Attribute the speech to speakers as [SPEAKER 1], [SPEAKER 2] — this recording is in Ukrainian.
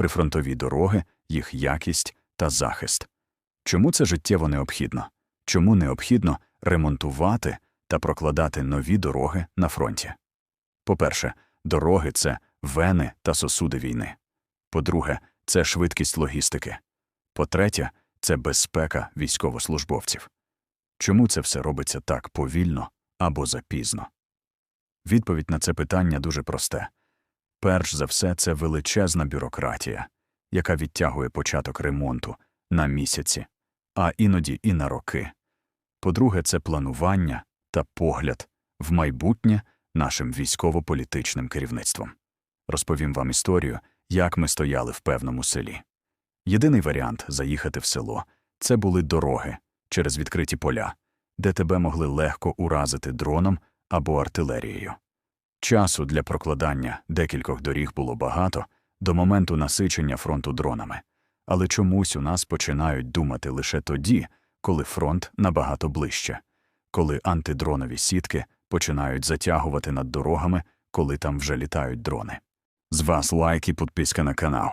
[SPEAKER 1] прифронтові дороги, їх якість та захист. Чому це життєво необхідно? Чому необхідно ремонтувати та прокладати нові дороги на фронті? По-перше, дороги це вени та сосуди війни. По-друге, це швидкість логістики. По-третє, це безпека військовослужбовців. Чому це все робиться так повільно або запізно? Відповідь на це питання дуже просте. Перш за все, це величезна бюрократія, яка відтягує початок ремонту на місяці, а іноді і на роки. По-друге, це планування та погляд в майбутнє нашим військово-політичним керівництвом. Розповім вам історію, як ми стояли в певному селі. Єдиний варіант заїхати в село це були дороги через відкриті поля, де тебе могли легко уразити дроном або артилерією. Часу для прокладання декількох доріг було багато до моменту насичення фронту дронами, але чомусь у нас починають думати лише тоді, коли фронт набагато ближче, коли антидронові сітки починають затягувати над дорогами, коли там вже літають дрони. З вас лайк і підписка на канал.